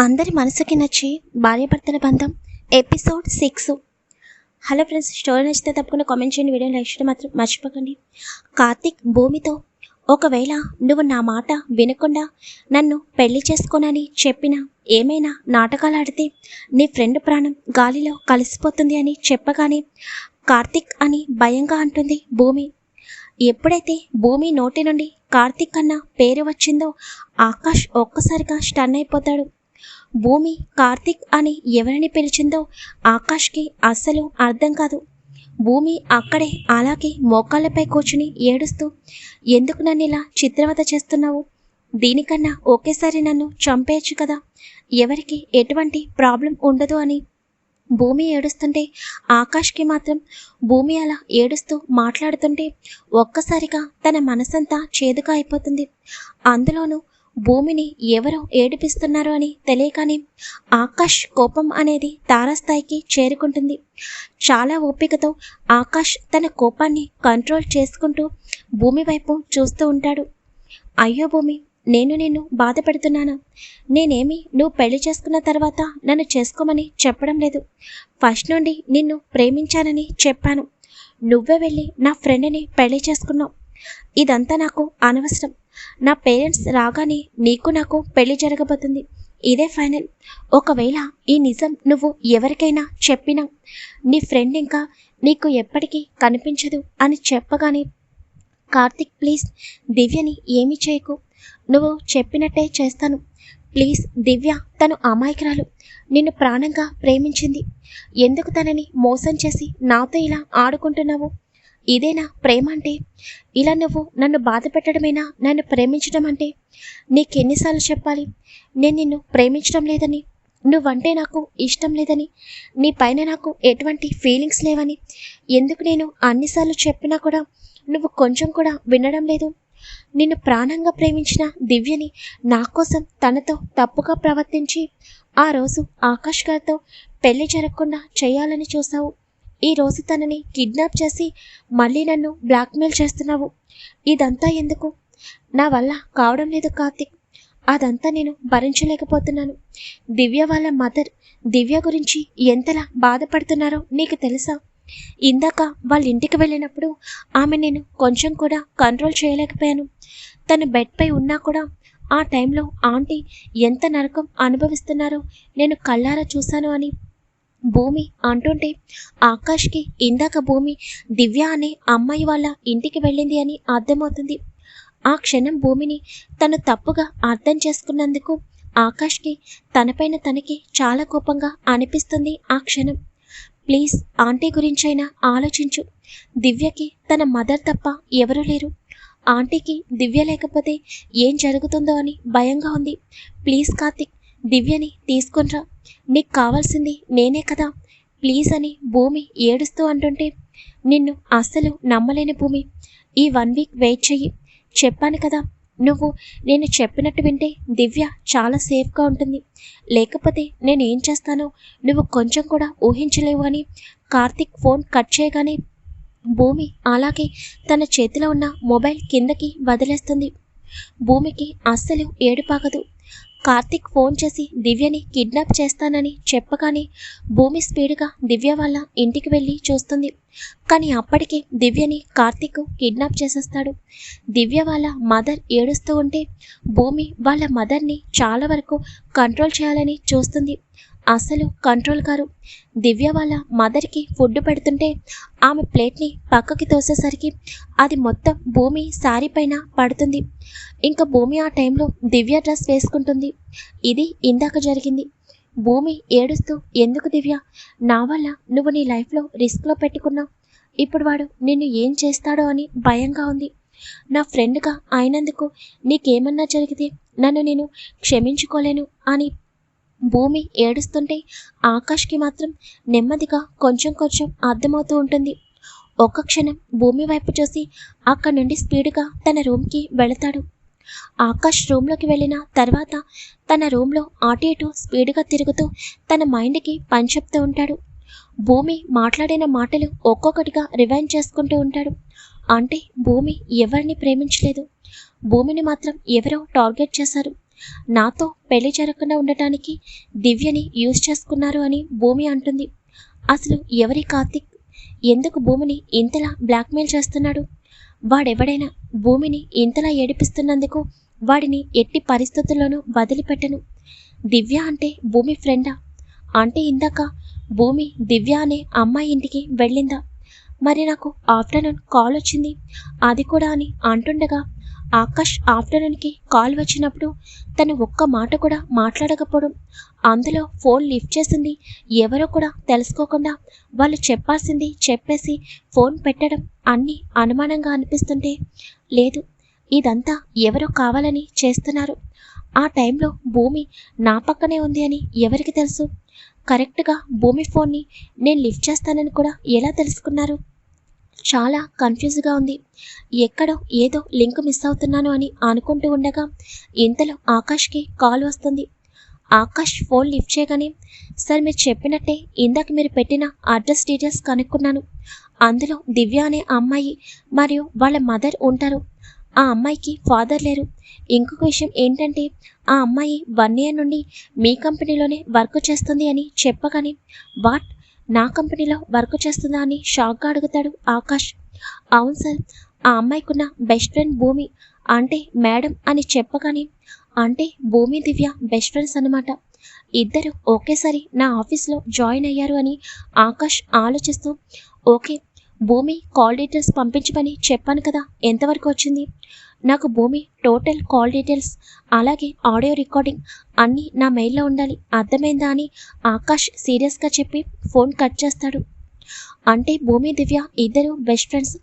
అందరి మనసుకి నచ్చే భార్యాభర్తల బంధం episode six. Hello friends story నచ్చితే తప్పకుండా కామెంట్ చేయండి వీడియో లైక్ చేయడం మాత్రం మర్చిపోకండి. కార్తిక్ భూమితో ఒకవేళ నువ్వు నా మాట వినకుండా నన్ను పెళ్ళి చేసుకోనని చెప్పిన ఏమైనా నాటకాలు ఆడితే నీ ఫ్రెండ్ ప్రాణం గాలిలో కలిసిపోతుంది అని చెప్పగానే కార్తిక్ అని భయంగా అంటుంది భూమి. ఎప్పుడైతే భూమి నోటి నుండి కార్తిక్ అన్న పేరు వచ్చిందో ఆకాష్ ఒక్కసారిగా స్టన్ అయిపోతాడు. భూమి కార్తిక్ అని ఎవరిని పిలిచిందో ఆకాష్కి అస్సలు అర్థం కాదు. భూమి అక్కడే అలాగే మోకాళ్ళపై కూర్చుని ఏడుస్తూ ఎందుకు నన్ను ఇలా చిత్రవత చేస్తున్నావు? దీనికన్నా ఒకేసారి నన్ను చంపేయచ్చు కదా. ఎవరికి ఎటువంటి ప్రాబ్లం ఉండదు అని భూమి ఏడుస్తుంటే ఆకాష్కి మాత్రం భూమి అలా ఏడుస్తూ మాట్లాడుతుంటే ఒక్కసారిగా తన మనసంతా చేదుగా అయిపోతుంది. అందులోనూ భూమిని ఎవరో ఏడిపిస్తున్నారు అని తెలియగానే ఆకాష్ కోపం అనేది తారాస్థాయికి చేరుకుంటుంది. చాలా ఓపికతో ఆకాష్ తన కోపాన్ని కంట్రోల్ చేసుకుంటూ భూమి వైపు చూస్తూ ఉంటాడు. అయ్యో భూమి నేను నిన్ను బాధపడుతున్నాను. నేనేమి నువ్వు పెళ్ళి చేసుకున్న తర్వాత నన్ను చేసుకోమని చెప్పడం లేదు. ఫస్ట్ నుండి నిన్ను ప్రేమించానని చెప్పాను. నువ్వే వెళ్ళి నా ఫ్రెండ్ని పెళ్ళి చేసుకున్నావు. ఇదంతా నాకు అనవసరం. నా పేరెంట్స్ రాగానే నీకు నాకు పెళ్ళి జరగబోతుంది. ఇదే ఫైనల్. ఒకవేళ ఈ నిజం నువ్వు ఎవరికైనా చెప్పినా నీ ఫ్రెండ్ ఇంకా నీకు ఎప్పటికీ కనిపించదు అని చెప్పగానే కార్తిక్ ప్లీజ్ దివ్యని ఏమీ చేయకు. నువ్వు చెప్పినట్టే చేస్తాను. ప్లీజ్ దివ్య తను అమాయకురాలు. నిన్ను ప్రాణంగా ప్రేమించింది. ఎందుకు తనని మోసం చేసి నాతో ఇలా ఆడుకుంటున్నావు? ఇదేనా ప్రేమ అంటే ఇలా నువ్వు నన్ను బాధ పెట్టడమేనా? నన్ను ప్రేమించడం అంటే? నీకెన్నిసార్లు చెప్పాలి? నేను నిన్ను ప్రేమించడం లేదని? నువ్వంటే నాకు ఇష్టం లేదని? నీ పైన నాకు ఎటువంటి ఫీలింగ్స్ లేవని? ఎందుకు నేను అన్నిసార్లు చెప్పినా కూడా నువ్వు కొంచెం కూడా వినడం లేదు? నిన్ను ప్రాణంగా ప్రేమించిన దివ్యని నా కోసం తనతో తప్పుగా ప్రవర్తించి ఆ రోజు ఆకాష్ గారితో పెళ్ళి జరగకుండా చేయాలని చూసావు ఈ రోజు తనని కిడ్నాప్ చేసి మళ్ళీ నన్ను బ్లాక్మెయిల్ చేస్తున్నావు. ఇదంతా ఎందుకు? నా వల్ల కావడం లేదు కార్తిక్. అదంతా నేను భరించలేకపోతున్నాను. దివ్య వాళ్ళ మదర్ దివ్య గురించి ఎంతలా బాధపడుతున్నారో నీకు తెలుసా? ఇందాక వాళ్ళ ఇంటికి వెళ్ళినప్పుడు ఆమె నేను కొంచెం కూడా కంట్రోల్ చేయలేకపోయాను. తను బెడ్పై ఉన్నా కూడా ఆ టైంలో ఆంటీ ఎంత నరకం అనుభవిస్తున్నారో నేను కళ్ళారా చూశాను అని భూమి అంటుంటే ఆకాష్కి ఇందాక భూమి దివ్య అనే అమ్మాయి వాళ్ళ ఇంటికి వెళ్ళింది అని అర్థమవుతుంది. ఆ క్షణం భూమిని తను తప్పుగా అర్థం చేసుకున్నందుకు ఆకాష్కి తనపైన తనకి చాలా కోపంగా అనిపిస్తుంది ఆ క్షణం. ప్లీజ్ ఆంటీ గురించైనా ఆలోచించు. దివ్యకి తన మదర్ తప్ప ఎవరూ లేరు. ఆంటీకి దివ్య లేకపోతే ఏం జరుగుతుందో అని భయంగా ఉంది. ప్లీజ్ కార్తిక్ దివ్యని తీసుకునిరా నీకు కావాల్సింది నేనే కదా. ప్లీజ్ అని భూమి ఏడుస్తూ అంటుంటే నిన్ను అస్సలు నమ్మలేని భూమి ఈ వన్ వీక్ వెయిట్ చెయ్యి. చెప్పాను కదా నువ్వు నేను చెప్పినట్టు వింటే దివ్య చాలా సేఫ్గా ఉంటుంది. లేకపోతే నేను ఏం చేస్తానో నువ్వు కొంచెం కూడా ఊహించలేవు అని కార్తిక్ ఫోన్ కట్ చేయగానే భూమి అలాగే తన చేతిలో ఉన్న మొబైల్ కిందకి వదిలేస్తుంది. భూమికి అస్సలు ఏడుపాగదు. కార్తిక్ ఫోన్ చేసి దివ్యని కిడ్నాప్ చేస్తానని చెప్పగానే భూమి స్పీడ్గా దివ్య వాళ్ళ ఇంటికి వెళ్ళి చూస్తుంది. కానీ అప్పటికే దివ్యని కార్తిక్ కిడ్నాప్ చేసేస్తాడు. దివ్య వాళ్ళ మదర్ ఏడుస్తూ ఉంటే భూమి వాళ్ళ మదర్ని చాలా వరకు కంట్రోల్ చేయాలని చూస్తుంది. అసలు కంట్రోల్ కారు. దివ్య వాళ్ళ మదర్కి ఫుడ్ పెడుతుంటే ఆమె ప్లేట్ని పక్కకి తోసేసరికి అది మొత్తం భూమి శారీ పైన పడుతుంది. ఇంకా భూమి ఆ టైంలో దివ్య డ్రెస్ వేసుకుంటుంది. ఇది ఇందాక జరిగింది. భూమి ఏడుస్తూ ఎందుకు దివ్య? నా వల్ల నువ్వు నీ లైఫ్లో రిస్క్లో పెట్టుకున్నావు. ఇప్పుడు వాడు నిన్ను ఏం చేస్తాడో అని భయంగా ఉంది. నా ఫ్రెండ్గా అయినందుకు నీకేమన్నా జరిగితే నన్ను నేను క్షమించుకోలేను అని భూమి ఏడుస్తుంటే ఆకాష్కి మాత్రం నెమ్మదిగా కొంచెం కొంచెం అర్థమవుతూ ఉంటుంది. ఒక్క క్షణం భూమి వైపు చూసి అక్కడి నుండి స్పీడ్గా తన రూమ్కి వెళతాడు. ఆకాష్ రూమ్లోకి వెళ్ళిన తర్వాత తన రూమ్లో అటు ఇటు స్పీడ్గా తిరుగుతూ తన మైండ్కి పని చెప్తూ ఉంటాడు. భూమి మాట్లాడిన మాటలు ఒక్కొక్కటిగా రివైండ్ చేసుకుంటూ ఉంటాడు. అంటే భూమి ఎవరిని ప్రేమించలేదు. భూమిని మాత్రం ఎవరో టార్గెట్ చేశారు. నాతో పెళ్ళి జరగకుండా ఉండటానికి దివ్యని యూజ్ చేసుకున్నారు అని భూమి అంటుంది. అసలు ఎవరి కార్తిక్ ఎందుకు భూమిని ఇంతలా బ్లాక్మెయిల్ చేస్తున్నాడు? వాడెవడైనా భూమిని ఇంతలా ఏడిపిస్తున్నందుకు వాడిని ఎట్టి పరిస్థితుల్లోనూ వదిలిపెట్టను. దివ్య అంటే భూమి ఫ్రెండా? అంటే ఇందాక భూమి దివ్య అనే అమ్మాయి ఇంటికి వెళ్ళిందా? మరి నాకు ఆఫ్టర్నూన్ కాల్ వచ్చింది అది కూడా అని అంటుండగా ఆకాష్ ఆఫ్టర్నూన్కి కాల్ వచ్చినప్పుడు తను ఒక్క మాట కూడా మాట్లాడకపోవడం. అందులో ఫోన్ లిఫ్ట్ చేసింది. ఎవరో కూడా తెలుసుకోకుండా వాళ్ళు చెప్పాల్సింది చెప్పేసి ఫోన్ పెట్టడం అన్నీ అనుమానంగా అనిపిస్తుంటే లేదు ఇదంతా ఎవరో కావాలని చేస్తున్నారు. ఆ టైంలో భూమి నా పక్కనే ఉంది అని ఎవరికి తెలుసు? కరెక్ట్గా భూమి ఫోన్ని నేను లిఫ్ట్ చేస్తానని కూడా ఎలా తెలుసుకున్నారు? చాలా కన్ఫ్యూజ్గా ఉంది. ఎక్కడో ఏదో లింక్ మిస్ అవుతున్నాను అని అనుకుంటూ ఉండగా ఇంతలో ఆకాష్కి కాల్ వస్తుంది. ఆకాష్ ఫోన్ లిఫ్ట్ చేయగానే సార్ మీరు చెప్పినట్టే ఇందాక మీరు పెట్టిన అడ్రస్ డీటెయిల్స్ కనుక్కున్నాను. అందులో దివ్య అనే అమ్మాయి మరియు వాళ్ళ మదర్ ఉంటారు. ఆ అమ్మాయికి ఫాదర్ లేరు. ఇంకొక విషయం ఏంటంటే ఆ అమ్మాయి వన్ ఇయర్ నుండి మీ కంపెనీలోనే వర్క్ చేస్తుంది అని చెప్పగానే వాట్? నా కంపెనీలో వర్క్ చేస్తుందా అని షాక్గా అడుగుతాడు ఆకాష్. అవును సార్ ఆ అమ్మాయికున్న బెస్ట్ ఫ్రెండ్ భూమి అంటే మేడం అని చెప్పగానే అంటే భూమి దివ్య బెస్ట్ ఫ్రెండ్స్ అనమాట ఇద్దరు ఒకేసారి నా ఆఫీస్లో జాయిన్ అయ్యారు అని ఆకాష్ ఆలోచిస్తూ ఓకే భూమి కాల్ డీటెయిల్స్ పంపించమని చెప్పాను కదా ఎంతవరకు వచ్చింది? నాకు భూమి టోటల్ కాల్ డీటెయిల్స్ అలాగే ఆడియో రికార్డింగ్ అన్నీ నా మెయిల్లో ఉండాలి. అర్థమైందా అని ఆకాష్ సీరియస్గా చెప్పి ఫోన్ కట్ చేస్తాడు. అంటే భూమి దివ్య ఇద్దరు బెస్ట్ ఫ్రెండ్స్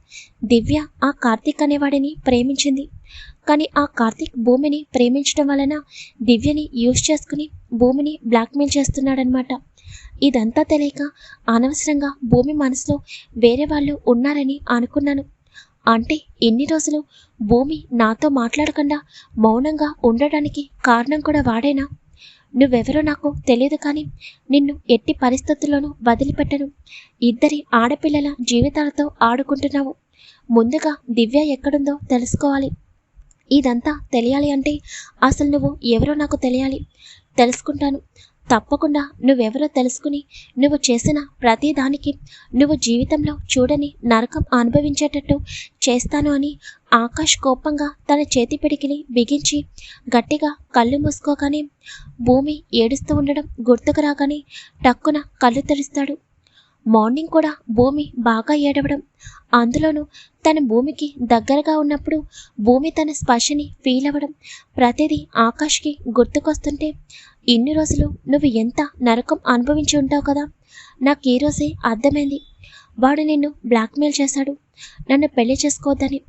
దివ్య ఆ కార్తీక్ అనేవాడిని ప్రేమించింది. కానీ ఆ కార్తీక్ భూమిని ప్రేమించడం వలన దివ్యని యూజ్ చేసుకుని భూమిని బ్లాక్మెయిల్ చేస్తున్నాడనమాట ఇదంతా తెలియక అనవసరంగా భూమి మనసులో వేరే వాళ్ళు ఉన్నారని అనుకున్నాను. అంటే ఇన్ని రోజులు భూమి నాతో మాట్లాడకుండా మౌనంగా ఉండడానికి కారణం కూడా వాడేనా? నువ్వెవరో నాకు తెలియదు కానీ నిన్ను ఎట్టి పరిస్థితుల్లోనూ వదిలిపెట్టను. ఇద్దరి ఆడపిల్లల జీవితాలతో ఆడుకుంటున్నావు. ముందుగా దివ్య ఎక్కడుందో తెలుసుకోవాలి. ఇదంతా తెలియాలి అంటే అసలు నువ్వు ఎవరో నాకు తెలియాలి. తెలుసుకుంటాను. తప్పకుండా నువ్వెవరో తెలుసుకుని నువ్వు చేసిన ప్రతిదానికి నువ్వు జీవితంలో చూడని నరకం అనుభవించేటట్టు చేస్తాను అని ఆకాష్ కోపంగా తన చేతి పిడికిని బిగించి గట్టిగా కళ్ళు మూసుకోగానే భూమి ఏడుస్తూ ఉండడం గుర్తుకు రాగానే టక్కున కళ్ళు తెరుస్తాడు. మార్నింగ్ కూడా భూమి బాగా ఏడవడం. అందులోనూ తన భూమికి దగ్గరగా ఉన్నప్పుడు భూమి తన స్పర్శని ఫీల్ అవ్వడం ప్రతిదీ ఆకాష్కి గుర్తుకొస్తుంటే ఇన్ని రోజులు నువ్వు ఎంత నరకం అనుభవించి ఉంటావు కదా? నాకు ఈ రోజే అర్థమైంది. వాడు నిన్ను బ్లాక్మెయిల్ చేశాడు. నన్ను పెళ్ళి చేసుకోవద్దని.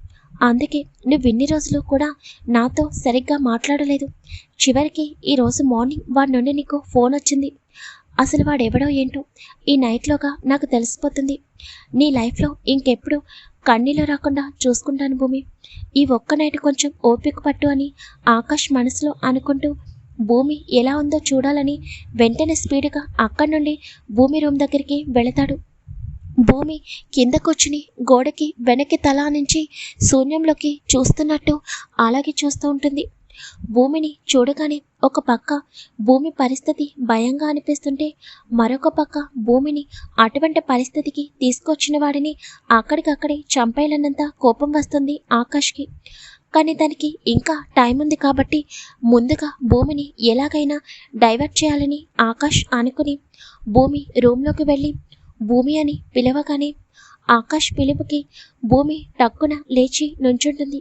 అందుకే నువ్వు ఇన్ని రోజులు కూడా నాతో సరిగ్గా మాట్లాడలేదు. చివరికి ఈరోజు మార్నింగ్ వాడి నుండి నీకు ఫోన్ వచ్చింది. అసలు వాడెవడో ఏంటో ఈ నైట్లోగా నాకు తెలిసిపోతుంది. నీ లైఫ్లో ఇంకెప్పుడు కన్నీళ్ళు రాకుండా చూసుకుంటాను భూమి. ఈ ఒక్క నైట్ కొంచెం ఓపిక పట్టు అని ఆకాష్ మనసులో అనుకుంటూ భూమి ఎలా ఉందో చూడాలని వెంటనే స్పీడ్గా అక్కడి నుండి భూమి రూమ్ దగ్గరికి వెళతాడు. భూమి కింద కూర్చుని గోడకి వెనక్కి తల నుంచి శూన్యంలోకి చూస్తున్నట్టు అలాగే చూస్తూ ఉంటుంది. భూమిని చూడగానే ఒక పక్క భూమి పరిస్థితి భయంగా అనిపిస్తుంటే మరొక పక్క భూమిని అటువంటి పరిస్థితికి తీసుకొచ్చిన వాడిని అక్కడికక్కడే చంపేయాలన్నంత కోపం వస్తుంది ఆకాష్కి. కానీ దానికి ఇంకా టైం ఉంది కాబట్టి ముందుగా భూమిని ఎలాగైనా డైవర్ట్ చేయాలని ఆకాష్ అనుకుని భూమి రూమ్లోకి వెళ్ళి భూమి అని పిలవగానే ఆకాష్ పిలుపుకి భూమి టక్కున లేచి నుంచుంటుంది.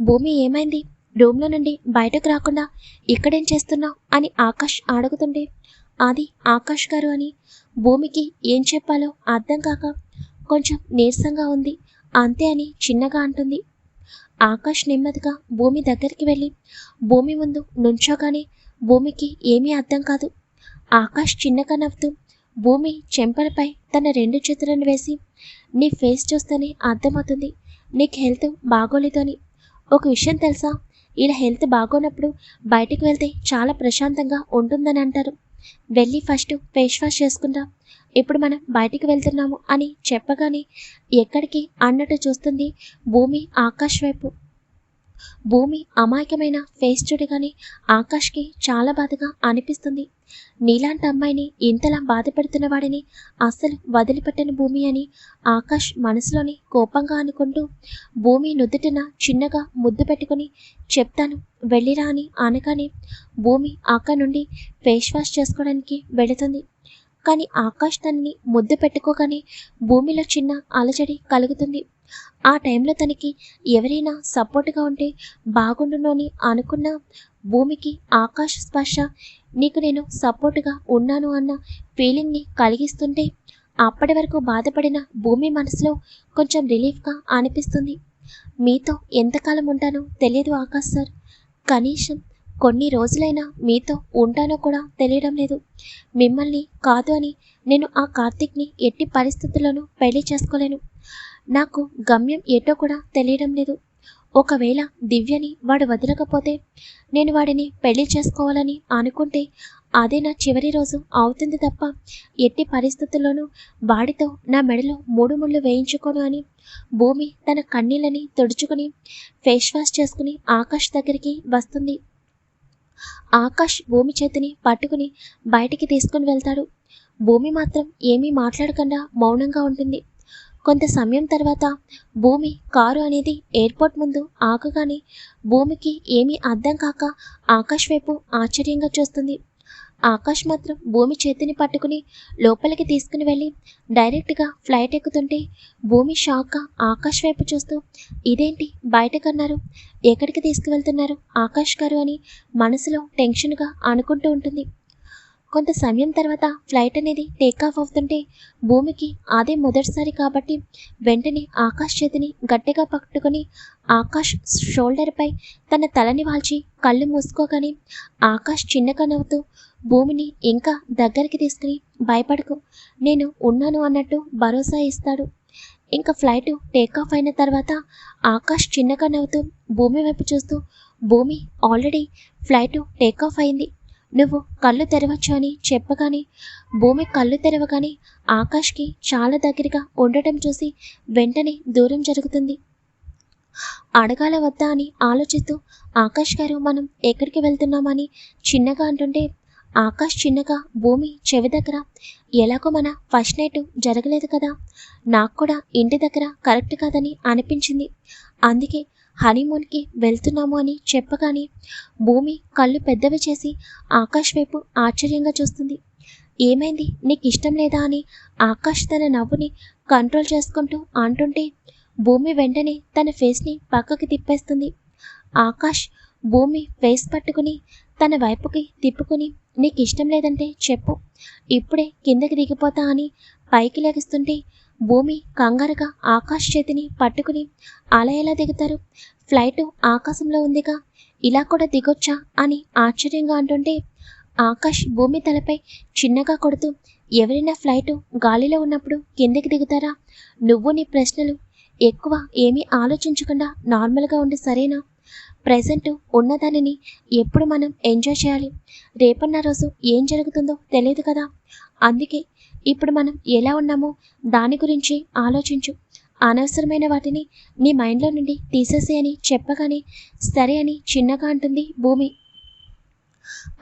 భూమి ఏమైంది? రూమ్లో నుండి బయటకు రాకుండా ఇక్కడేం చేస్తున్నావు అని ఆకాష్ అడుగుతుంటే అది ఆకాష్ గారు అని భూమికి ఏం చెప్పాలో అర్థం కాక కొంచెం నీరసంగా ఉంది అంతే అని చిన్నగా అంటుంది. ఆకాష్ నెమ్మదిగా భూమి దగ్గరికి వెళ్ళి భూమి ముందు నుంచోగానే భూమికి ఏమీ అర్థం కాదు. ఆకాష్ చిన్నగా నవ్వుతూ భూమి చెంపలపై తన రెండు చేతులను వేసి నీ ఫేస్ చూస్తేనే అర్థమవుతుంది నీకు హెల్త్ బాగోలేదు అని. ఒక విషయం తెలుసా? ఇలా హెల్త్ బాగోనప్పుడు బయటికి వెళ్తే చాలా ప్రశాంతంగా ఉంటుందని అంటారు. వెళ్ళి ఫస్ట్ ఫేస్ వాష్ చేసుకుందాం ఇప్పుడు మనం బయటికి వెళ్తున్నాము అని చెప్పగానే ఎక్కడికి అన్నట్టు చూస్తుంది భూమి ఆకాష్ వైపు. భూమి అమాయకమైన ఫేస్ చూడగానే ఆకాష్కి చాలా బాధగా అనిపిస్తుంది. నీలాంటి అమ్మాయిని ఇంతలా బాధ పెడుతున్న వాడిని అస్సలు వదిలిపెట్టని భూమి అని ఆకాష్ మనసులోని కోపంగా అనుకుంటూ భూమి నుదుటిన చిన్నగా ముద్దు పెట్టుకుని చెప్తాను వెళ్ళిరా అని అనగానే భూమి అక్క నుండి ఫేస్ వాష్ చేసుకోవడానికి వెళుతుంది. కానీ ఆకాష్ తనని ముద్దు పెట్టుకోగానే భూమిలో చిన్న అలజడి కలుగుతుంది. ఆ టైంలో తనకి ఎవరైనా సపోర్ట్గా ఉంటే బాగుండును అని అనుకున్న భూమికి ఆకాశ స్పర్శ నీకు నేను సపోర్ట్గా ఉన్నాను అన్న ఫీలింగ్ని కలిగిస్తుంటే అప్పటి వరకు బాధపడిన భూమి మనసులో కొంచెం రిలీఫ్గా అనిపిస్తుంది. మీతో ఎంతకాలం ఉంటానో తెలియదు ఆకాష్ సార్. కనీసం కొన్ని రోజులైనా మీతో ఉంటానో కూడా తెలియడం లేదు. మిమ్మల్ని కాదు అని నేను ఆ కార్తీక్ని ఎట్టి పరిస్థితుల్లోనూ పెళ్ళి చేసుకోలేను. నాకు గమ్యం ఏటో కూడా తెలియడం లేదు. ఒకవేళ దివ్యని వాడు వదలకపోతే నేను వాడిని పెళ్ళి చేసుకోవాలని అనుకుంటే అదే నా చివరి రోజు అవుతుంది తప్ప ఎట్టి పరిస్థితుల్లోనూ వాడితో నా మెడలో మూడు ముళ్ళు వేయించుకోను అని భూమి తన కన్నీళ్ళని తుడుచుకుని ఫేస్ వాష్ చేసుకుని ఆకాష్ దగ్గరికి వస్తుంది. ఆకాష్ భూమి చేతిని పట్టుకుని బయటికి తీసుకుని వెళ్తాడు. భూమి మాత్రం ఏమీ మాట్లాడకుండా మౌనంగా ఉంటుంది. కొంత సమయం తర్వాత భూమి కారు అనేది ఎయిర్పోర్ట్ ముందు ఆగగానే భూమికి ఏమీ అర్థం కాక ఆకాష్ వైపు ఆశ్చర్యంగా చూస్తుంది. ఆకాష్ మాత్రం భూమి చేతిని పట్టుకుని లోపలికి తీసుకుని వెళ్ళి డైరెక్ట్గా ఫ్లైట్ ఎక్కుతుంటే భూమి షాక్గా ఆకాష్ వైపు చూస్తూ ఇదేంటి? బయటకన్నారు. ఎక్కడికి తీసుకువెళ్తున్నారు ఆకాష్ గారు? అని మనసులో టెన్షన్గా అనుకుంటూ ఉంటుంది. కొంత సమయం తర్వాత ఫ్లైట్ అనేది టేక్ ఆఫ్ అవుతుంటే భూమికి అదే మొదటిసారి కాబట్టి వెంటనే ఆకాష్ చేతిని గట్టిగా పట్టుకొని ఆకాష్ షోల్డర్పై తన తలని వాల్చి కళ్ళు మూసుకోగానే ఆకాష్ చిన్నగా నవ్వుతూ భూమిని ఇంకా దగ్గరికి తీసుకుని భయపడకు. నేను ఉన్నాను అన్నట్టు భరోసా ఇస్తాడు. ఇంకా ఫ్లైట్ టేక్ ఆఫ్ అయిన తర్వాత ఆకాష్ చిన్నగా నవ్వుతూ భూమి వైపు చూస్తూ భూమి ఆల్రెడీ ఫ్లైట్ టేక్ ఆఫ్ అయింది. నువ్వు కళ్ళు తెరవచ్చు అని చెప్పగానే భూమి కళ్ళు తెరవగానే ఆకాష్కి చాలా దగ్గరగా ఉండటం చూసి వెంటనే దూరం జరుగుతుంది. అడగాల వద్దా అని ఆలోచిస్తూ ఆకాష్ గారు మనం ఎక్కడికి వెళ్తున్నామని చిన్నగా అంటుంటే ఆకాష్ చిన్నగా భూమి చెవి దగ్గర ఎలాగో మన ఫస్ట్ నైట్ జరగలేదు కదా నాకు కూడా ఇంటి దగ్గర కరెక్ట్ కాదని అనిపించింది. అందుకే హనీమూన్కి వెళ్తున్నాము అని చెప్పగానే భూమి కళ్ళు పెద్దవి చేసి ఆకాష్ వైపు ఆశ్చర్యంగా చూస్తుంది. ఏమైంది? నీకు ఇష్టం లేదా అని ఆకాష్ తన నవ్వుని కంట్రోల్ చేసుకుంటూ అంటుంటే భూమి వెంటనే తన ఫేస్ని పక్కకి తిప్పేస్తుంది. ఆకాష్ భూమి ఫేస్ పట్టుకుని తన వైపుకి తిప్పుకుని నీకు ఇష్టం లేదంటే చెప్పు. ఇప్పుడే కిందకి దిగిపోతా అని పైకి లెగిస్తుంటే భూమి కంగారుగా ఆకాష్ చేతిని పట్టుకుని అలా ఎలా దిగుతారు. ఫ్లైట్ ఆకాశంలో ఉందిగా. ఇలా కూడా దిగొచ్చా అని ఆశ్చర్యంగా అంటుంటే ఆకాష్ భూమి తలపై చిన్నగా కొడుతూ ఎవరైనా ఫ్లైట్ గాలిలో ఉన్నప్పుడు కిందకి దిగుతారా? నువ్వు నీ ప్రశ్నలు ఎక్కువ ఏమీ ఆలోచించకుండా నార్మల్గా ఉండి సరేనా? ప్రజెంట్ ఉన్నదానిని ఎప్పుడు మనం ఎంజాయ్ చేయాలి? రేపన్న రోజు ఏం జరుగుతుందో తెలియదు కదా? అందుకే ఇప్పుడు మనం ఎలా ఉన్నామో దాని గురించి ఆలోచించు. అనవసరమైన వాటిని నీ మైండ్లో నుండి తీసేసే అని చెప్పగానే సరే అని చిన్నగా అంటుంది భూమి.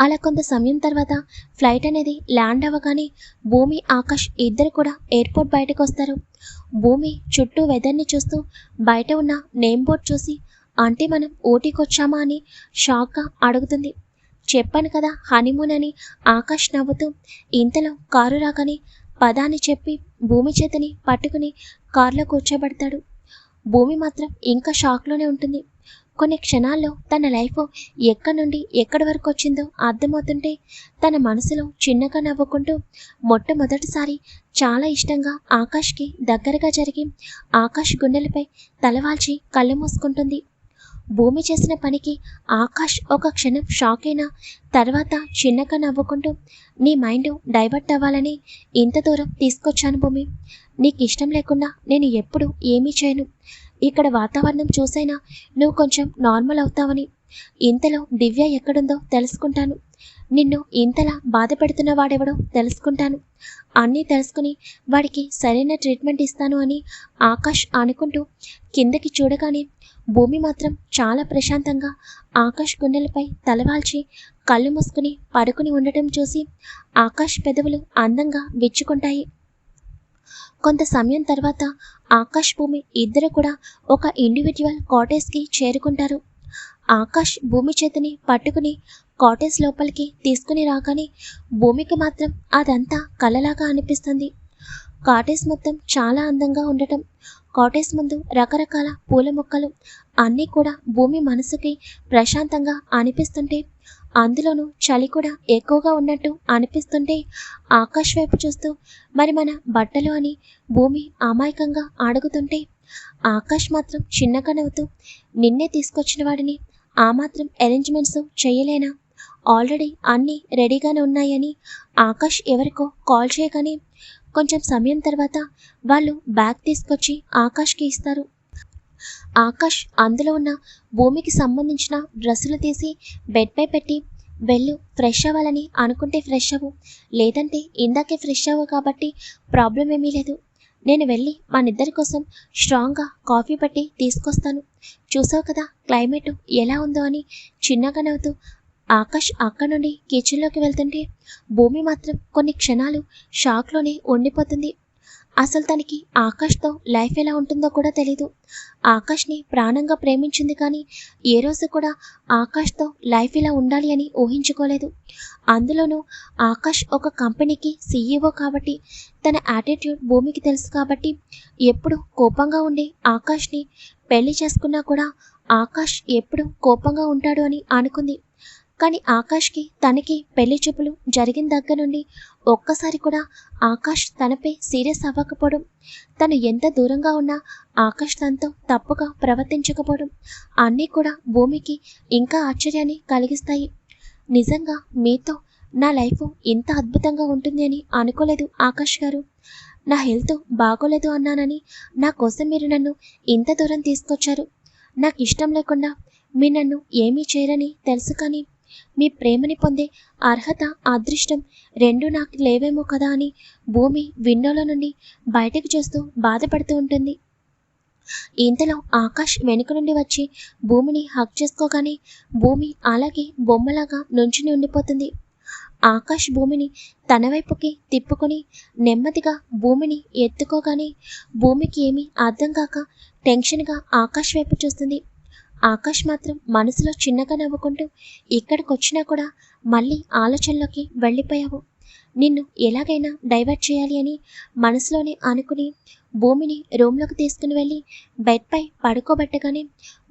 అలా కొంత సమయం తర్వాత ఫ్లైట్ అనేది ల్యాండ్ అవ్వగానే భూమి ఆకాష్ ఇద్దరు కూడా ఎయిర్పోర్ట్ బయటకు వస్తారు. భూమి చుట్టూ వెదర్ని చూస్తూ బయట ఉన్న నేమ్ బోర్డ్ చూసి అంటే మనం ఊటీకొచ్చామా? అని షాక్గా అడుగుతుంది. చెప్పాను కదా హనీమూన్ అని ఆకాష్ నవ్వుతూ ఇంతలో కారు రాగానే పదాన్ని చెప్పి భూమి చేతిని పట్టుకుని కారులో కూర్చోబెడతాడు. భూమి మాత్రం ఇంకా షాక్లోనే ఉంటుంది. కొన్ని క్షణాల్లో తన లైఫ్ ఎక్కడి నుండి ఎక్కడి వరకు వచ్చిందో అర్థమవుతుంటే తన మనసులో చిన్నగా నవ్వుకుంటూ మొట్టమొదటిసారి చాలా ఇష్టంగా ఆకాష్కి దగ్గరగా జరిగి ఆకాష్ గుండెలపై తలవాల్చి కళ్ళు మూసుకుంటుంది. భూమి చేసిన పనికి ఆకాష్ ఒక క్షణం షాక్ అయినా తర్వాత చిన్నగా నవ్వుకుంటూ నీ మైండ్ డైవర్ట్ అవ్వాలని ఇంత దూరం తీసుకొచ్చాను భూమి. నీకు ఇష్టం లేకుండా నేను ఎప్పుడు ఏమీ చేయను. ఇక్కడ వాతావరణం చూసైనా నువ్వు కొంచెం నార్మల్ అవుతావని. ఇంతలో దివ్య ఎక్కడుందో తెలుసుకుంటాను. నిన్ను ఇంతలా బాధ పెడుతున్న వాడెవడో తెలుసుకుంటాను. అన్నీ తెలుసుకుని వాడికి సరైన ట్రీట్మెంట్ ఇస్తాను అని ఆకాష్ అనుకుంటూ కిందకి చూడగానే భూమి మాత్రం చాలా ప్రశాంతంగా ఆకాష్ గుండెలపై తలవాల్చి కళ్ళు మూసుకుని పడుకుని ఉండటం చూసి ఆకాష్ పెదవులు అందంగా విచ్చుకుంటాయి. కొంత సమయం తర్వాత ఆకాష్ భూమి ఇద్దరు కూడా ఒక ఇండివిజువల్ కాటేజ్కి చేరుకుంటారు. ఆకాష్ భూమి చేతిని పట్టుకుని కాటేజ్ లోపలికి తీసుకుని రాగానే భూమికి మాత్రం అదంతా కలలాగా అనిపిస్తుంది. కాటేజ్ మొత్తం చాలా అందంగా ఉండటం కాటేజ్ ముందు రకరకాల పూల మొక్కలు అన్నీ కూడా భూమి మనసుకి ప్రశాంతంగా అనిపిస్తుంటే అందులోనూ చలి కూడా ఎక్కువగా ఉన్నట్టు అనిపిస్తుంటే ఆకాష్ వైపు చూస్తూ మరి మన బట్టలు అని భూమి అమాయకంగా అడుగుతుంటే ఆకాష్ మాత్రం చిన్నగా నవ్వుతూ నిన్నే తీసుకొచ్చిన వాడిని ఆ మాత్రం అరేంజ్మెంట్స్ చేయలేనా? ఆల్రెడీ అన్నీ రెడీగానే ఉన్నాయని ఆకాష్ ఎవరికో కాల్ చేయగానే కొంచెం సమయం తర్వాత వాళ్ళు బ్యాగ్ తీసుకొచ్చి ఆకాష్కి ఇస్తారు. ఆకాష్ అందులో ఉన్న భూమికి సంబంధించిన డ్రెస్సులు తీసి బెడ్పై పెట్టి వెళ్ళు ఫ్రెష్ అవ్వాలని అనుకుంటే ఫ్రెష్ అవ్వు లేదంటే ఇందాకే ఫ్రెష్ అవ్వు కాబట్టి ప్రాబ్లం ఏమీ లేదు. నేను వెళ్ళి మనిద్దరి కోసం స్ట్రాంగ్గా కాఫీ పట్టి తీసుకొస్తాను. చూసావు కదా క్లైమేట్ ఎలా ఉందో అని చిన్నగా నవ్వుతూ ఆకాష్ అక్కడ నుండి కిచెన్లోకి వెళ్తుంటే భూమి మాత్రం కొన్ని క్షణాలు షాక్లోనే ఉండిపోతుంది. అసలు తనకి ఆకాష్తో లైఫ్ ఎలా ఉంటుందో కూడా తెలీదు. ఆకాష్ని ప్రాణంగా ప్రేమించింది కానీ ఏ రోజు కూడా ఆకాష్తో లైఫ్ ఇలా ఉండాలి అని ఊహించుకోలేదు. అందులోనూ ఆకాష్ ఒక కంపెనీకి సీఈఓ కాబట్టి తన యాటిట్యూడ్ భూమికి తెలుసు కాబట్టి ఎప్పుడు కోపంగా ఉండే ఆకాష్ని పెళ్ళి చేసుకున్నా కూడా ఆకాష్ ఎప్పుడు కోపంగా ఉంటాడు అని అనుకుంది. కానీ ఆకాష్కి తనకి పెళ్ళి చూపులు జరిగిన దగ్గర నుండి ఒక్కసారి కూడా ఆకాష్ తనపై సీరియస్ అవ్వకపోవడం తను ఎంత దూరంగా ఉన్నా ఆకాష్ తనతో తప్పుగా ప్రవర్తించకపోవడం అన్నీ కూడా భూమికి ఇంకా ఆశ్చర్యాన్ని కలిగిస్తాయి. నిజంగా మీతో నా లైఫ్ ఇంత అద్భుతంగా ఉంటుంది అని అనుకోలేదు ఆకాష్ గారు. నా హెల్త్ బాగోలేదు అన్నానని నా కోసం మీరు నన్ను ఇంత దూరం తీసుకొచ్చారు. నాకు ఇష్టం లేకుండా మీరు నన్ను ఏమీ చేయరని తెలుసు కానీ మీ ప్రేమని పొందే అర్హత అదృష్టం రెండు నాకు లేవేమో కదా అని భూమి విండోలో నుండి బయటకు చూస్తూ బాధపడుతూ ఉంటుంది. ఇంతలో ఆకాష్ వెనుక నుండి వచ్చి భూమిని హక్ చేసుకోగానే భూమి అలాగే బొమ్మలాగా నుంచుని ఉండిపోతుంది. ఆకాష్ భూమిని తన వైపుకి తిప్పుకొని నెమ్మదిగా భూమిని ఎత్తుకోగానే భూమికి ఏమీ అర్థం కాక టెన్షన్గా ఆకాష్ వైపు చూస్తుంది. ఆకాష్ మాత్రం మనసులో చిన్నగా నవ్వుకుంటూ ఇక్కడికొచ్చినా కూడా మళ్ళీ ఆలోచనలోకి వెళ్ళిపోయావు. నిన్ను ఎలాగైనా డైవర్ట్ చేయాలి అని మనసులోనే అనుకుని భూమిని రూమ్లోకి తీసుకుని వెళ్ళి బెడ్పై పడుకోబెట్టగానే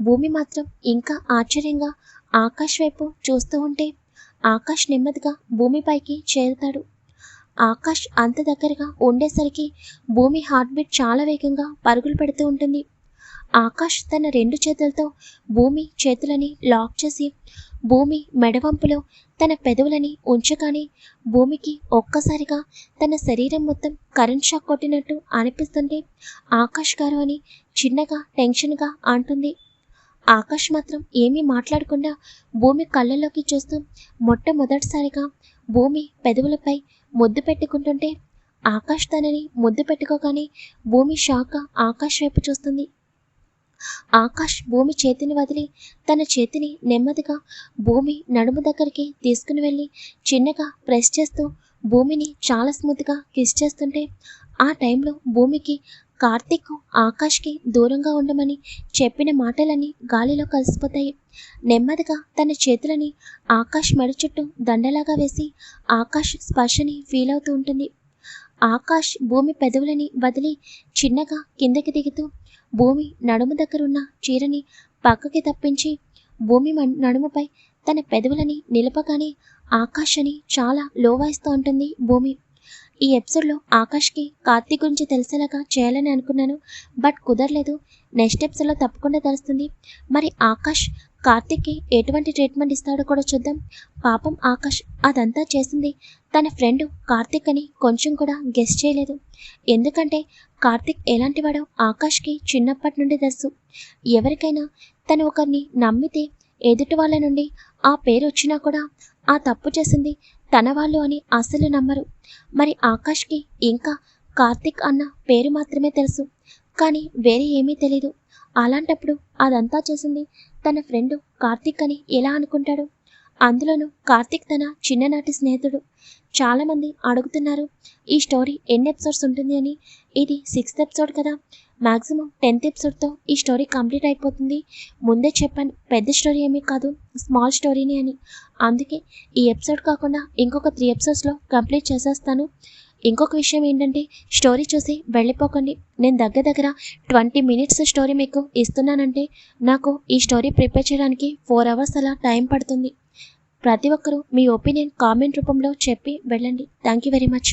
భూమి మాత్రం ఇంకా ఆశ్చర్యంగా ఆకాష్ వైపు చూస్తూ ఉంటే ఆకాష్ నెమ్మదిగా భూమిపైకి చేరుతాడు. ఆకాష్ అంత దగ్గరగా ఉండేసరికి భూమి హార్ట్బీట్ చాలా వేగంగా పరుగులు పెడుతూ ఉంటుంది. ఆకాష్ తన రెండు చేతులతో భూమి చేతులని లాక్ చేసి భూమి మెడవంపులో తన పెదవులని ఉంచగానే భూమికి ఒక్కసారిగా తన శరీరం మొత్తం కరెంట్ షాక్ కొట్టినట్టు అనిపిస్తుంటే ఆకాష్ గారు అని చిన్నగా టెన్షన్గా అంటుంది. ఆకాష్ మాత్రం ఏమీ మాట్లాడకుండా భూమి కళ్ళల్లోకి చూస్తూ మొట్టమొదటిసారిగా భూమి పెదవులపై ముద్దు పెట్టుకుంటుంటే ఆకాష్ తనని ముద్దు పెట్టుకోగానే భూమి షాక్గా ఆకాష్ వైపు చూస్తుంది. ఆకాష్ భూమి చేతిని వదిలి తన చేతిని నెమ్మదిగా భూమి నడుము దగ్గరికి తీసుకుని వెళ్ళి చిన్నగా ప్రెస్ చేస్తూ భూమిని చాలా స్మూత్గా కిస్ చేస్తుంటే ఆ టైంలో భూమికి కార్తిక్ ఆకాష్కి దూరంగా ఉండమని చెప్పిన మాటలన్నీ గాలిలో కలిసిపోతాయి. నెమ్మదిగా తన చేతులని ఆకాష్ మెడ చుట్టూ దండలాగా వేసి ఆకాష్ స్పర్శని ఫీల్ అవుతూ ఉంటుంది. ఆకాష్ భూమి పెదవులని వదిలి చిన్నగా కిందకి దిగుతూ భూమి నడుము దగ్గరున్న చీరని పక్కకి తప్పించి భూమి నడుముపై తన పెదవులని నిలపగానే ఆకాష్ అని చాలా లోవాయిస్తూ ఉంటుంది భూమి. ఈ ఎపిసోడ్లో ఆకాష్కి కార్తీక్ గురించి తెలిసేలాగా చేయాలని అనుకున్నాను బట్ కుదరలేదు. నెక్స్ట్ ఎపిసోడ్లో తప్పకుండా తెలుస్తుంది. మరి ఆకాష్ కార్తీక్కి ఎటువంటి ట్రీట్మెంట్ ఇస్తాడో కూడా చూద్దాం. పాపం ఆకాష్ అదంతా చేసింది తన ఫ్రెండ్ కార్తీక్ అని కొంచెం కూడా గెస్ట్ చేయలేదు. ఎందుకంటే కార్తిక్ ఎలాంటివాడో ఆకాష్కి చిన్నప్పటి నుండి తెలుసు. ఎవరికైనా తను ఒకరిని నమ్మితే ఎదుటి వాళ్ళ నుండి ఆ పేరు వచ్చినా కూడా ఆ తప్పు చేసింది తన వాళ్ళు అని అసలు నమ్మరు. మరి ఆకాష్కి ఇంకా కార్తిక్ అన్న పేరు మాత్రమే తెలుసు. కానీ వేరే ఏమీ తెలీదు. అలాంటప్పుడు అదంతా చేసింది తన ఫ్రెండ్ కార్తిక్ అని ఎలా అనుకుంటాడు? అందులోనూ కార్తిక్ తన చిన్ననాటి స్నేహితుడు. చాలామంది అడుగుతున్నారు ఈ స్టోరీ ఎన్ని ఎపిసోడ్స్ ఉంటుంది అని. ఇది సిక్స్త్ ఎపిసోడ్ కదా. మ్యాక్సిమం టెన్త్ ఎపిసోడ్తో ఈ స్టోరీ కంప్లీట్ అయిపోతుంది. ముందే చెప్పాను పెద్ద స్టోరీ ఏమీ కాదు స్మాల్ స్టోరీని అని. అందుకే ఈ ఎపిసోడ్ కాకుండా ఇంకొక త్రీ ఎపిసోడ్స్లో కంప్లీట్ చేసేస్తాను. ఇంకొక విషయం ఏంటంటే స్టోరీ చూసి వెళ్ళిపోకండి. నేను దగ్గర దగ్గర ట్వంటీ మినిట్స్ స్టోరీ మీకు ఇస్తున్నానంటే నాకు ఈ స్టోరీ ప్రిపేర్ చేయడానికి ఫోర్ అవర్స్ అలా టైం పడుతుంది. ప్రతి ఒక్కరూ మీ ఒపీనియన్ కామెంట్ రూపంలో చెప్పి వెళ్ళండి. Thank you very much.